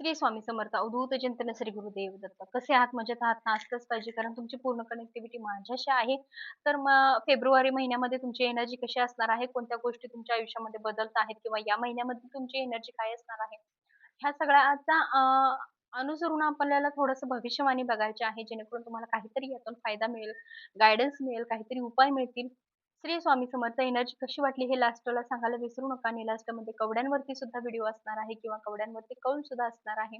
श्री स्वामी समर्थ अवधूत चिंतन श्री गुरुदेव दत्त. कसे आहात? मजेत आहात? ना असलंच पाहिजे कारण तुमची पूर्ण कनेक्टिव्हिटी माझ्याशी आहे. तर मग फेब्रुवारी महिन्यामध्ये तुमची एनर्जी कशी असणार आहे? कोणत्या गोष्टी तुमच्या आयुष्यामध्ये बदलत आहेत? किंवा या महिन्यामध्ये तुमची एनर्जी काय असणार आहे? ह्या सगळ्याचा अनुसरून आपल्याला थोडंसं भविष्यवाणी बघायचे आहे जेणेकरून तुम्हाला काहीतरी यातून फायदा मिळेल गायडन्स मिळेल काहीतरी उपाय मिळतील. श्री स्वामी समर्थ एनर्जी कशी वाटली हे लास्टला सांगायला विसरू नका. आणि लास्टमध्ये कवड्यांवरती सुद्धा व्हिडिओ असणार आहे किंवा कवड्यांवरती कौल सुद्धा असणार आहे.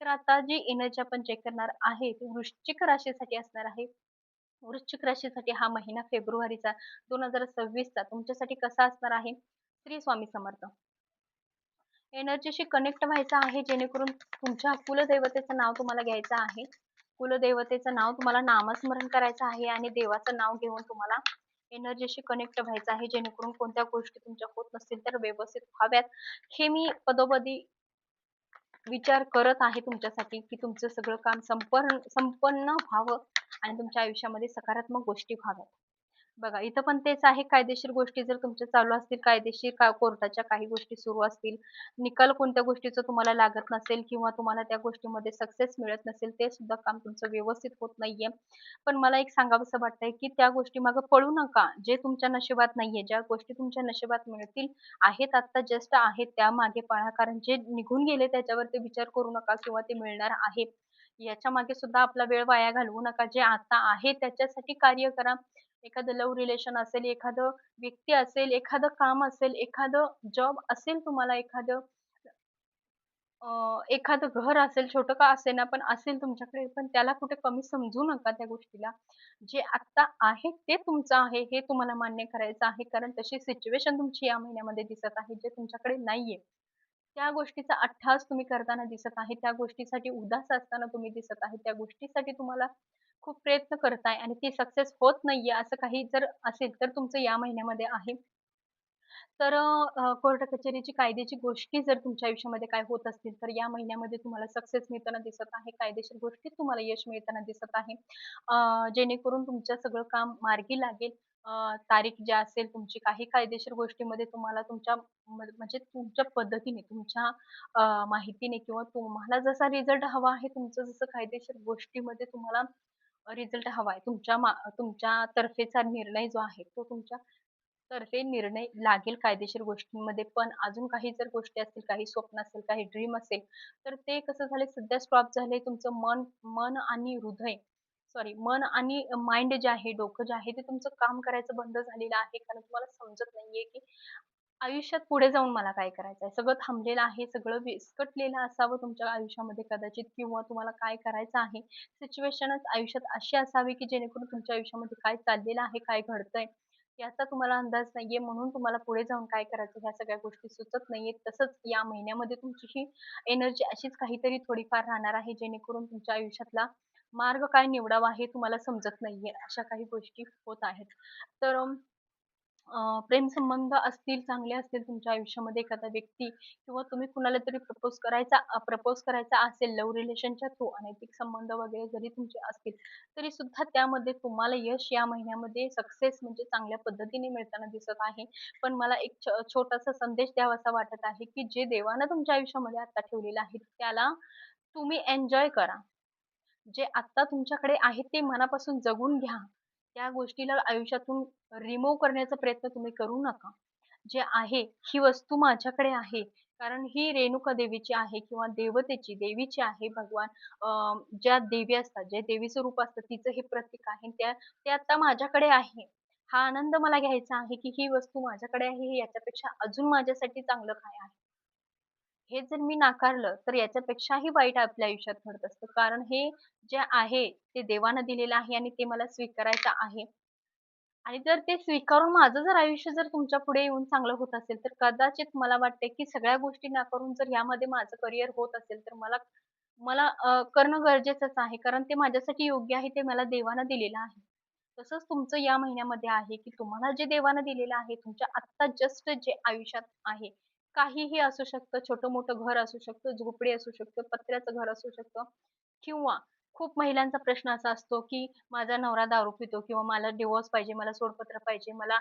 तर आता जी एनर्जी आपण चेक करणार आहे ती वृश्चिक राशीसाठी असणार आहे. वृश्चिक राशीसाठी हा महिना फेब्रुवारीचा दोन हजार सव्वीसचा. तुमच्यासाठी कसा असणार आहे? श्री स्वामी समर्थ. एनर्जीशी कनेक्ट व्हायचं आहे जेणेकरून तुमच्या कुलदैवतेचं नाव तुम्हाला घ्यायचं आहे. कुलदैवतेचं नाव तुम्हाला नामस्मरण करायचं आहे आणि देवाचं नाव घेऊन तुम्हाला एनर्जीशी कनेक्ट व्हायचं आहे जेणेकरून कोणत्या गोष्टी तुमच्या होत नसतील तर व्यवस्थित व्हाव्यात. हे मी पदोपदी विचार करत आहे तुमच्यासाठी की तुमचं सगळं काम संपन्न संपन्न व्हावं आणि तुमच्या आयुष्यामध्ये सकारात्मक गोष्टी व्हाव्यात. बघा इथं पण तेच आहे कायदेशीर गोष्टी जर तुमच्या चालू असतील कायदेशीर का कोर्टाच्या काही गोष्टी सुरू असतील निकाल कोणत्या गोष्टीचं तुम्हाला लागत नसेल किंवा तुम्हाला त्या गोष्टीमध्ये सक्सेस मिळत नसेल ते सुद्धा काम तुमचं व्यवस्थित होत नाहीये. पण मला एक सांगावंसं वाटतंय की त्या गोष्टी मागे पळू नका. जे तुमच्या नशिबात नाहीये ज्या गोष्टी तुमच्या नशिबात मिळतील आहेत आता जस्ट आहेत त्या मागे पळा. कारण जे निघून गेले त्याच्यावरती विचार करू नका किंवा ते मिळणार आहे. याच्या मागे सुद्धा आपला वेळ वाया घालवू नका. जे आता आहे त्याच्यासाठी कार्य करा. एखादं लव्ह रिलेशन असेल एखादं व्यक्ती असेल एखादं काम असेल एखादं जॉब असेल तुम्हाला एखादं अं, एखादं घर असेल छोटं का असेना पण असेल तुमच्याकडे पण त्याला कुठे कमी समजू नका त्या गोष्टीला. जे आता आहे ते तुमचं आहे हे तुम्हाला मान्य करायचं आहे कारण तशी सिच्युएशन तुमची या महिन्यामध्ये दिसत आहे जे तुमच्याकडे नाहीये. त्या गोष्टीचा अठ्ठास तुम्ही करताना दिसत आहे त्या गोष्टीसाठी उदास असताना तुम्ही दिसत आहे त्या गोष्टीसाठी तुम्हाला खूप प्रयत्न करताय आणि ती सक्सेस होत नाहीये असं काही जर असेल तर तुमचं या महिन्यामध्ये आहे. तर कोर्ट कचेरीची कायद्याची गोष्टी जर तुमच्या आयुष्यामध्ये काय होत असतील तर या महिन्यामध्ये तुम्हाला सक्सेस मिळताना दिसत आहे. कायदेशीर गोष्टीत तुम्हाला यश मिळताना दिसत आहे. जेणेकरून तुमचं सगळं काम मार्गी लागेल. तारीख ज्या असेल तुमची काही कायदेशीर गोष्टीमध्ये तुम्हाला तुमच्या म- म्हणजे तुमच्या पद्धतीने तुमच्या माहितीने किंवा तुम्हाला जसा रिझल्ट हवा आहे तुमचं जसं कायदेशीर गोष्टीमध्ये तुम्हाला रिझल्ट हवा आहे तुमच्या मा तुमच्या तर्फेचा निर्णय जो आहे तो तुमच्या तर्फे निर्णय लागेल कायदेशीर गोष्टींमध्ये. पण अजून काही जर गोष्टी असतील काही स्वप्न असेल काही ड्रीम असेल तर ते कसं झाले सध्या स्टॉप झाले तुमचं मन मन आणि हृदय. सॉरी मन आणि माइंड जे आहे डोकं जे आहे ते तुमचं काम करायचं बंद झालेलं आहे. कारण तुम्हाला समजत नाहीये की आयुष्यात पुढे जाऊन मला काय करायचं आहे सगळं थांबलेलं आहे सगळं विस्कटलेलं असावं तुमच्या आयुष्यामध्ये कदाचित किंवा तुम्हाला काय करायचं आहे? सिच्युएशनच आयुष्यात अशी असावी की जेणेकरून तुमच्या आयुष्यामध्ये काय चाललेलं आहे काय घडतंय? याचा तुम्हाला अंदाज नाहीये म्हणून तुम्हाला पुढे जाऊन काय करायचं ह्या सगळ्या गोष्टी सुचत नाहीये तसंच या महिन्यामध्ये तुमची ही एनर्जी अशीच काहीतरी थोडीफार राहणार आहे जेणेकरून तुमच्या आयुष्यातला मार्ग काय निवडावा हे तुम्हाला समजत नाहीये अशा काही गोष्टी होत आहेत. तर प्रेमसंबंध प्रेम संबंध असतील चांगले असतील तुमच्या आयुष्यामध्ये एखादा व्यक्ती किंवा तुम्ही कुणाला तरी प्रपोज करायचा प्रपोज करायचा असेल लव्ह रिलेशनच्या थ्रू अनैतिक संबंध वगैरे जरी तुमचे असतील तरी सुद्धा त्यामध्ये तुम्हाला यश या महिन्यामध्ये सक्सेस म्हणजे चांगल्या पद्धतीने मिळताना दिसत आहे. पण मला एक छ- छोटासा संदेश द्यावासा वाटत आहे की जे देवानं तुमच्या आयुष्यामध्ये आता ठेवलेलं आहे त्याला तुम्ही एन्जॉय करा. जे आता तुमच्याकडे आहे ते मनापासून जगून घ्या. त्या गोष्टीला आयुष्यातून रिमूव्ह करण्याचा प्रयत्न तुम्ही करू नका. जे आहे ही वस्तू माझ्याकडे आहे. कारण ही रेणुका देवीची आहे किंवा देवतेची देवीची आहे भगवान. अं, ज्या देवी असतात जे देवीचं रूप असतं तिचं हे प्रतीक आहे. त्या ते आता माझ्याकडे आहे. हा आनंद मला घ्यायचा आहे की ही वस्तू माझ्याकडे आहे हे याच्यापेक्षा अजून माझ्यासाठी चांगलं काय आहे? हे जर मी नाकारलं तर याच्यापेक्षाही वाईट आपल्या आयुष्यात घडत असतं. कारण हे जे आहे ते देवानं दिलेलं आहे आणि ते मला स्वीकारायचं आहे. आणि जर ते स्वीकारून माझं जर आयुष्य जर तुमच्यापुढे येऊन चांगलं होत असेल तर कदाचित मला वाटते की सगळ्या गोष्टी नाकारून जर यामध्ये माझं करिअर होत असेल तर मला मला करणं गरजेचंच आहे. कारण ते माझ्यासाठी योग्य आहे ते मला देवानं दिलेलं आहे. तसंच तुमचं या महिन्यामध्ये आहे की तुम्हाला जे देवानं दिलेलं आहे तुमच्या आत्ता जस्ट जे आयुष्यात आहे काहीही असू शकतं, छोटं-मोठं घर असू शकतं, झोपडी असू शकतं, पत्र्याचं घर असू शकतं किंवा खूप महिलांचा प्रश्न असा असतो, की माझा नवरा दारू पितो किंवा मला डिवोर्स पाहिजे, मला सोडपत्र पाहिजे. मला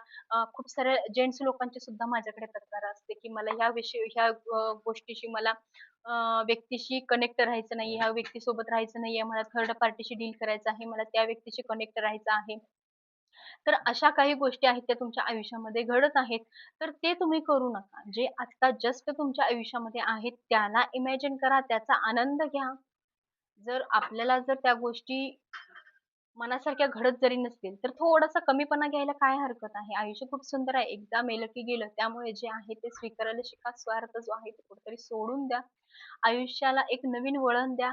खूप साऱ्या जेंट्स लोकांची सुद्धा माझ्याकडे तक्रार असते, की मला ह्या विषयी ह्या गोष्टीशी मला व्यक्तीशी कनेक्ट राहायचं नाही ह्या व्यक्तीसोबत राहायचं नाहीये, मला थर्ड पार्टीशी डील करायचं आहे, मला त्या व्यक्तीशी कनेक्ट राहायचं आहे. तर अशा काही गोष्टी आहेत त्या तुमच्या आयुष्यामध्ये घडत आहेत. तर ते तुम्ही करू नका. जे आत्ता जस्ट तुमच्या आयुष्यामध्ये आहेत त्याला इमॅजिन करा, त्याचा आनंद घ्या. जर आपल्याला जर त्या गोष्टी मनासारख्या घडत जरी नसतील, तर थोडासा कमीपणा घ्यायला काय हरकत आहे? आयुष्य खूप सुंदर आहे. एकदा मेलं की गेलं. त्यामुळे जे आहे ते स्वीकारायला शिका. स्वार्थ जो आहे तो कुठेतरी सोडून द्या. आयुष्याला एक नवीन वळण द्या.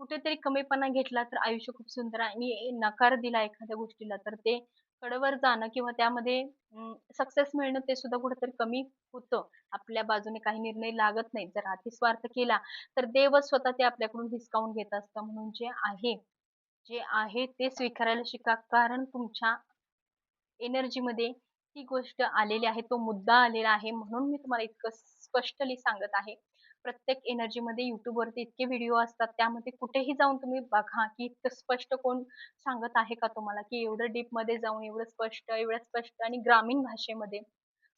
कुठेतरी कमीपणा घेतला तर आयुष्य खूप सुंदर आहे आणि नकार दिला एखाद्या गोष्टीला तर ते कडेवर जाणं किंवा त्यामध्ये सक्सेस मिळणं ते सुद्धा कुठेतरी कमी होतं. आपल्या बाजूने काही निर्णय लागत नाही जर अतिस्वार्थ केला तर देवच स्वतः ते आपल्याकडून डिस्काउंट घेत असतं. म्हणून जे आहे, जे आहे ते स्वीकारायला शिका. कारण तुमच्या एनर्जीमध्ये ती गोष्ट आलेली आहे, तो मुद्दा आलेला आहे. म्हणून मी तुम्हाला इतकं स्पष्टली सांगत आहे. प्रत्येक एनर्जीमध्ये YouTubeवरती इतके व्हिडिओ असतात. त्यामध्ये कुठेही जाऊन तुम्ही बघा, की इतकं स्पष्ट कोण सांगत आहे का तुम्हाला, की एवढं डीपमध्ये जाऊन एवढं स्पष्ट, एवढं स्पष्ट आणि ग्रामीण भाषेमध्ये,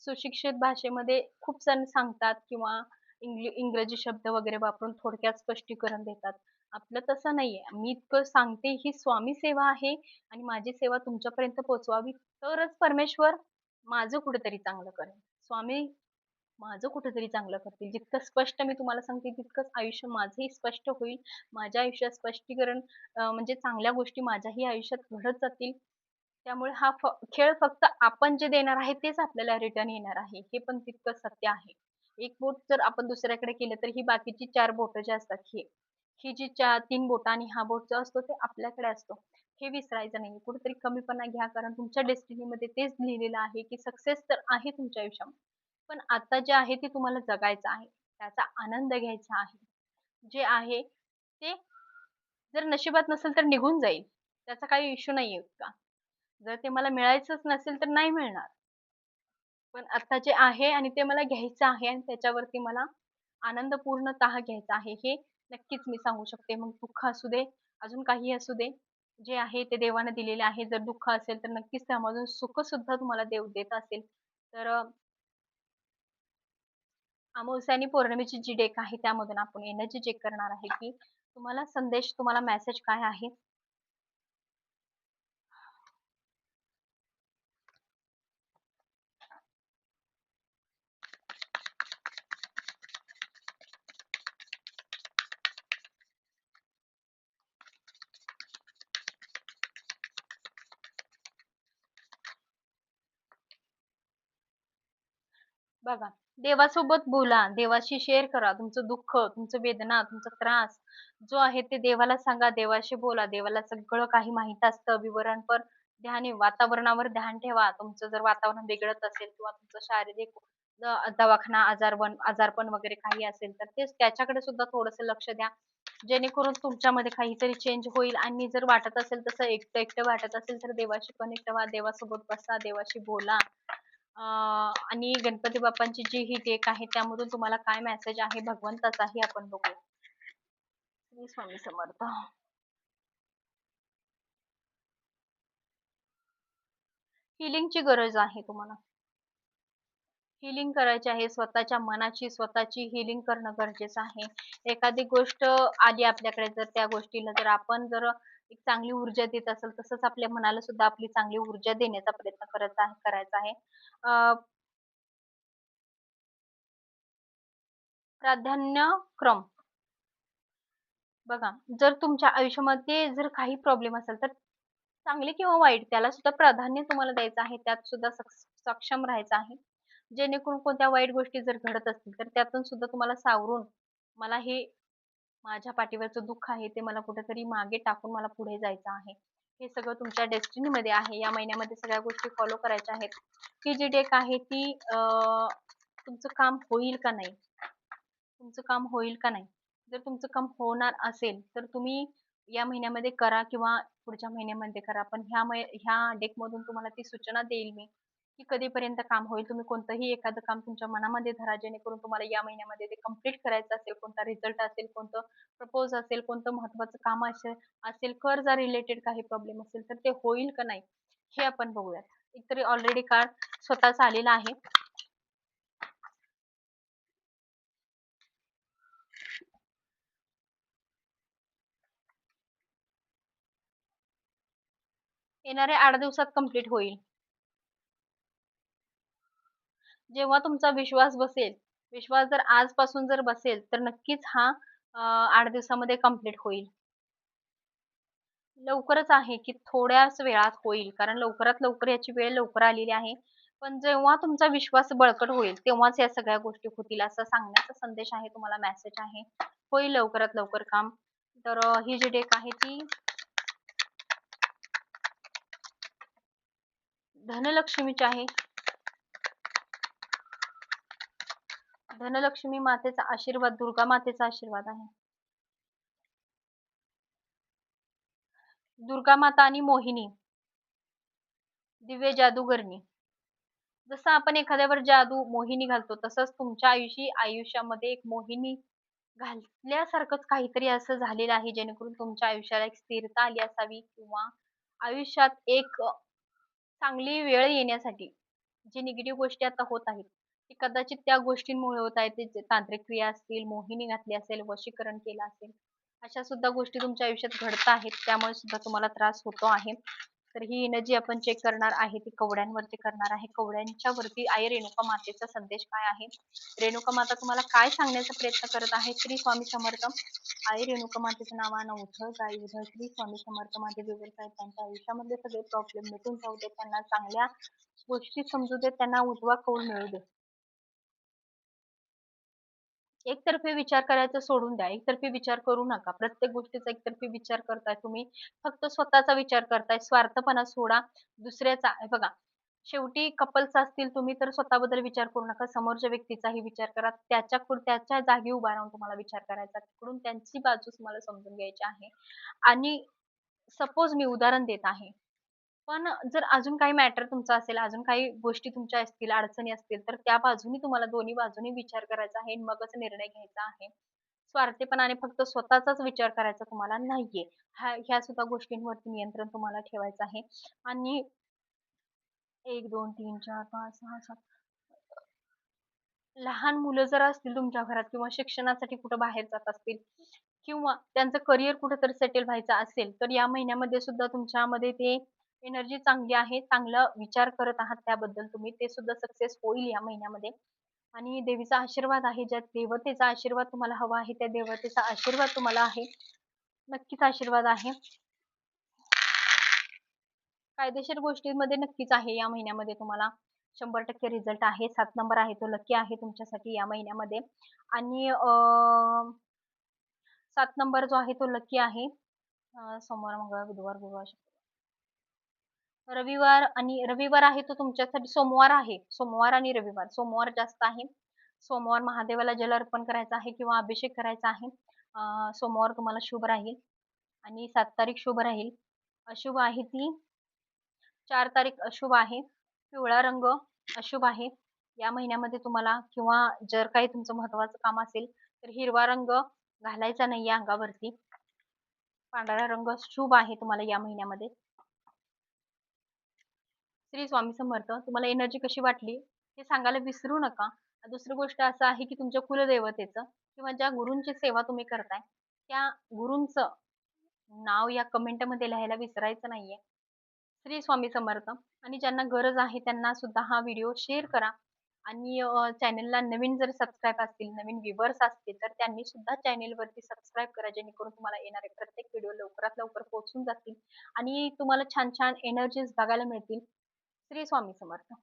सुशिक्षित भाषेमध्ये खूप जण सांगतात किंवा इंग्ल इंग्रजी शब्द वगैरे वापरून थोडक्यात स्पष्टीकरण देतात. आपलं तसं नाहीये. मी इतकं सांगते ही स्वामी सेवा आहे आणि माझी सेवा तुमच्यापर्यंत पोहोचवावी तरच परमेश्वर माझं कुठेतरी चांगलं करेल. स्वामी माझं कुठेतरी चांगलं करतील. जितकं स्पष्ट मी तुम्हाला सांगते तितकंच आयुष्य माझंही स्पष्ट होईल. माझ्या आयुष्यात स्पष्टीकरण म्हणजे चांगल्या गोष्टी माझ्याही आयुष्यात घडत जातील. त्यामुळे हा फ खेळ फक्त आपण जे देणार आहे तेच आपल्याला रिटर्न येणार आहे. हे पण तितकं सत्य आहे. एक बोट जर आपण दुसऱ्याकडे केलं तर ही बाकीची चार बोट जी असतात ही, ही जी चार तीन बोट आणि हा बोट जो असतो ते आपल्याकडे असतो. हे विसरायचं नाही. कुठेतरी कमीपणा घ्या कारण तुमच्या डेस्टिनीमध्ये तेच लिहिलेलं आहे, की सक्सेस तर आहे तुमच्या आयुष्यामध्ये. पण आता जे आहे ते तुम्हाला जगायचं आहे. त्याचा आनंद घ्यायचा आहे. जे आहे ते जर नशिबात नसेल तर निघून जाईल. त्याचा काही इश्यू आहे इतका. जर ते मला मिळायचंच नसेल तर नाही मिळणार. पण आता जे आहे आणि ते मला घ्यायचं आहे आणि त्याच्यावरती मला आनंद पूर्णतः घ्यायचा आहे. हे नक्कीच मी सांगू शकते. मग दुःख असू दे, अजून काही असू दे, जे आहे ते देवाने दिलेले आहे. जर दुःख असेल तर नक्कीच त्यामधून सुख सुद्धा तुम्हाला देव देत असेल. तर अमावस्या आणि पौर्णिमेची जी डेक आहे त्यामधून आपण एनर्जी चेक करणार आहे, की तुम्हाला संदेश, तुम्हाला मेसेज काय आहे? बघा, देवासोबत बोला, देवाशी शेअर करा. तुमचं दुःख, तुमचं वेदना, तुमचा त्रास जो आहे ते देवाला सांगा, देवाशी बोला. देवाला सगळं काही माहीत असतं. विवरणपर ध्यान वातावरणावर ध्यान ठेवा. तुमचं जर वातावरण बिघडत असेल किंवा तुमचं शारीरिक दवाखाना, आजारपण आजारपण वगैरे काही असेल तर तेच त्याच्याकडे सुद्धा थोडस लक्ष द्या. जेणेकरून तुमच्यामध्ये काहीतरी चेंज होईल आणि जर वाटत असेल तसं एकटं-एकटं वाटत असेल तर देवाशी कनेक्ट व्हा, देवासोबत बसा, देवाशी बोला. आणि गणपती बाप्पांची जी ही डेक आहे त्यामधून तुम्हाला काय मेसेज आहे भगवंताचाही आपण बघू. श्री स्वामी समर्थ. हिलिंगची गरज आहे तुम्हाला. हिलिंग करायची आहे. स्वतःच्या मनाची, स्वतःची हिलिंग करणं गरजेचं आहे. एखादी गोष्ट आली आपल्याकडे जर त्या गोष्टीला जर आपण जर एक चांगली ऊर्जा देत असेल, तसंच आपल्या मनाला सुद्धा आपली चांगली ऊर्जा देण्याचा प्रयत्न करत आहे करायचा आहे. प्राधान्य क्रम बघा, जर तुमच्या आयुष्यामध्ये जर काही प्रॉब्लेम असेल, तर चांगले किंवा वाईट त्याला सुद्धा प्राधान्य तुम्हाला द्यायचं आहे. त्यात सुद्धा सक्षम राहायचं आहे. जेणेकरून कोणत्या वाईट गोष्टी जर घडत असतील, तर त्यातून सुद्धा तुम्हाला सावरून मला हे माझ्या पाठीवरचं दुःख आहे, ते मला कुठेतरी मागे टाकून मला पुढे जायचं आहे. हे सगळं तुमच्या डेस्टिनीमध्ये आहे. या महिन्यामध्ये सगळ्या गोष्टी फॉलो करायच्या आहेत. ही जी डेक आहे ती तुमचं काम होईल का नाही? तुमचं काम होईल का नाही? जर तुमचं काम होणार असेल, तर तुम्ही या महिन्यामध्ये करा किंवा पुढच्या महिन्यामध्ये करा. पण ह्या मै ह्या डेकमधून तुम्हाला ती सूचना देईल मी, की कधीपर्यंत काम होईल तुम्ही कोणतंही एखादं काम तुमच्या मनामध्ये धरा जेणेकरून तुम्हाला या महिन्यामध्ये ते कंप्लीट करायचं असेल कोणता रिझल्ट असेल कोणतं प्रपोज असेल कोणतं महत्वाचं काम असेल असेल कर्जा रिलेटेड काही प्रॉब्लेम असेल तर ते होईल का नाही हे आपण बघूयात. एकतरी ऑलरेडी कार्ड स्वतःच आलेला आहे. येणाऱ्या आठ दिवसात कंप्लीट होईल. जेव्हा तुमचा विश्वास बसेल विश्वास जर आजपासून जर बसेल तर नक्कीच हा आठ दिवसामध्ये कंप्लीट होईल. लवकरच आहे की थोड्याच वेळात होईल कारण लवकरात लवकर याची वेळ लवकर आलेली आहे. पण जेव्हा तुमचा विश्वास बळकट होईल तेव्हाच या सगळ्या गोष्टी होतील असं सांगण्याचा संदेश आहे तुम्हाला मेसेज आहे. होईल लवकरात लवकर काम. तर ही जी डेक आहे ती धनलक्ष्मीची आहे. धनलक्ष्मी मातेचा आशीर्वाद दुर्गा मातेचा आशीर्वाद आहे. दुर्गा माता आणि मोहिनी दिव्य जादूगरणी जसं आपण एखाद्यावर जादू मोहिनी घालतो तसंच तुमच्या आयुष्य आयुष्यामध्ये एक मोहिनी घातल्यासारखंच काहीतरी असं झालेलं आहे जेणेकरून तुमच्या आयुष्याला एक स्थिरता आली असावी किंवा आयुष्यात एक चांगली वेळ येण्यासाठी जी निगेटिव्ह गोष्टी आता होत आहेत ते कदाचित त्या गोष्टींमुळे होत आहे ते तांत्रिक क्रिया असतील मोहिनी घातली असेल वशीकरण केलं असेल अशा सुद्धा गोष्टी तुमच्या आयुष्यात घडत आहेत त्यामुळे सुद्धा तुम्हाला त्रास होतो आहे. तर ही एनर्जी आपण चेक करणार आहे ती कवड्यांवरती करणार आहे. कवड्यांच्या वरती आई रेणुका मातेचा संदेश काय आहे? रेणुका माता तुम्हाला काय सांगण्याचा प्रयत्न करत आहे? श्री स्वामी समर्थ आई रेणुका मातेचं नावानं उधळ गाई उधळ श्री स्वामी समर्थ माझे व्यवसाय त्यांच्या आयुष्यामध्ये सगळे प्रॉब्लेम मिटून जाऊ दे त्यांना चांगल्या गोष्टी समजू दे त्यांना उजवा कौल मिळू दे. एकतर्फी विचार करायचा सोडून द्या. एकतर्फी विचार करू नका. प्रत्येक गोष्टीचा एकतर्फी विचार करताय तुम्ही. फक्त स्वतःचा विचार करताय. स्वार्थपणा सोडा. दुसऱ्याचा बघा. शेवटी कपल्स असतील तुम्ही तर स्वतःबद्दल विचार करू नका. समोरच्या व्यक्तीचाही विचार करा. त्याच्याकडून त्याच्या जागी उभा राहून तुम्हाला विचार करायचा. तिकडून त्यांची बाजू तुम्हाला समजून घ्यायची आहे. आणि सपोज मी उदाहरण देत आहे. पण जर अजून काही मॅटर तुमचा असेल अजून काही गोष्टी तुमच्या असतील अडचणी असतील तर त्या बाजूनी तुम्हाला दोन्ही बाजूनी विचार करायचा आहे मगच निर्णय घ्यायचा आहे. स्वार्थीपणाने फक्त स्वतःचाच विचार करायचा तुम्हाला नाहीये. ह्या ह्या सुद्धा गोष्टींवरती नियंत्रण तुम्हाला ठेवायचं आहे. आणि एक दोन तीन चार पाच सहा सात लहान मुलं जर असतील तुमच्या घरात किंवा शिक्षणासाठी कुठं बाहेर जात असतील किंवा त्यांचं करिअर कुठेतरी सेटल व्हायचं असेल तर या महिन्यामध्ये सुद्धा तुमच्यामध्ये ते एनर्जी चांगली आहे चांगला विचार करत आहात त्याबद्दल तुम्ही ते सुद्धा सक्सेस होईल या महिन्यामध्ये. आणि देवीचा आशीर्वाद आहे ज्या देवतेचा आशीर्वाद तुम्हाला हवा आहे त्या देवतेचा आशीर्वाद तुम्हाला आहे. नक्कीच आशीर्वाद आहे. कायदेशीर गोष्टींमध्ये नक्कीच आहे या महिन्यामध्ये तुम्हाला. शंभर टक्के रिझल्ट आहे सात नंबर आहे तो लकी आहे तुमच्यासाठी या महिन्यामध्ये. आणि सात नंबर जो आहे तो लकी आहे. सोमवार मंगळवार बुधवार गुरुवार रविवार आणि रविवार आहे तो तुमच्यासाठी सोमवार आहे. सोमवार आणि रविवार. सोमवार जास्त आहे. सोमवार महादेवाला जल अर्पण करायचं आहे किंवा अभिषेक करायचा आहे. सोमवार तुम्हाला शुभ राहील आणि सात तारीख शुभ राहील. अशुभ आहे ती. चार तारीख अशुभ आहे. पिवळा रंग अशुभ आहे. या महिन्यामध्ये तुम्हाला किंवा जर काही तुमचं महत्वाचं काम असेल तर हिरवा रंग घालायचा नाही या अंगावरती. पांढरा रंग शुभ आहे तुम्हाला या महिन्यामध्ये. श्री स्वामी समर्थ तुम्हाला एनर्जी कशी वाटली? हे सांगायला विसरू नका. दुसरी गोष्ट असं आहे की तुमच्या कुलदेवतेचं किंवा ज्या गुरूंची सेवा तुम्ही करताय त्या गुरूंचं नाव या कमेंटमध्ये लिहायला विसरायचं नाहीये. श्री स्वामी समर्थ आणि ज्यांना गरज आहे त्यांना सुद्धा हा व्हिडिओ शेअर करा. आणि चॅनलला नवीन जर सबस्क्राईब असतील नवीन व्ह्युअर्स असतील तर त्यांनी सुद्धा चॅनेलवरती सबस्क्राईब करा जेणेकरून तुम्हाला येणारे प्रत्येक व्हिडिओ लवकरात लवकर पोहोचून जातील. आणि तुम्हाला छान छान एनर्जीज बघायला मिळतील. श्री स्वामी समर्थ.